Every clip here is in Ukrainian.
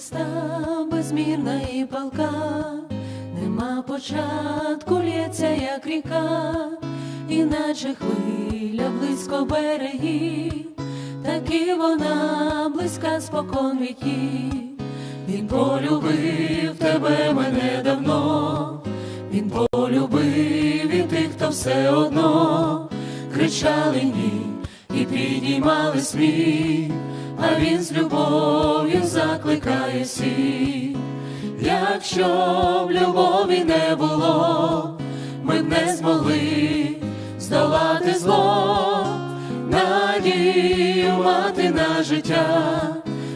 Христа безмірна і палка, нема початку, лється, як ріка, іначе хвиля близько берегів, так і вона близька спокон віків. Він полюбив тебе мене давно, він полюбив і тих, хто все одно кричали ні і піднімали сміх, а він з любов'ю закликає всіх. Якщо б любові не було, ми б не змогли здолати зло, надію мати на життя,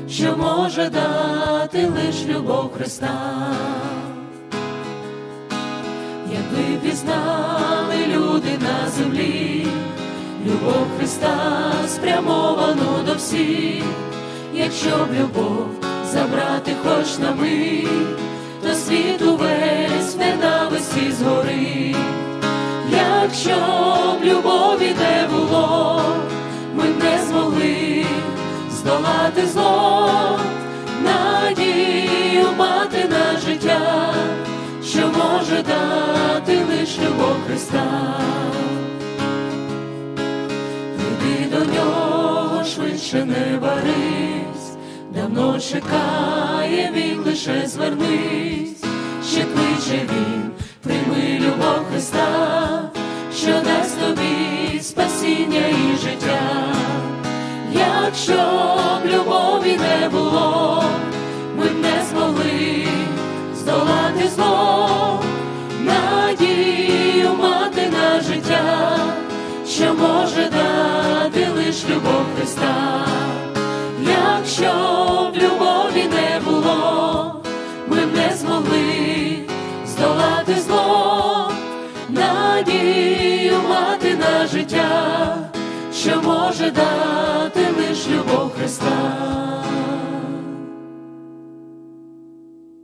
що може дати лиш любов Христа. Якби пізнали люди на землі, любов Христа спрямовану всіх, якщо б любов забрати хоч на мить, то світ увесь ненависті згорить. Якщо б любові не було, ми б не змогли здолати зло, надію мати на життя, що може дати лиш любов Христа. Швидше не барись, давно чекає він, лише звернись, ще кличе він, прийми любов Христа, що дасть тобі спасіння і життя. Якщо б любові не було, ми б не змогли здолати зло, надію мати на життя, що може дати лиш любов Христа. Що може дати лиш любов Христа.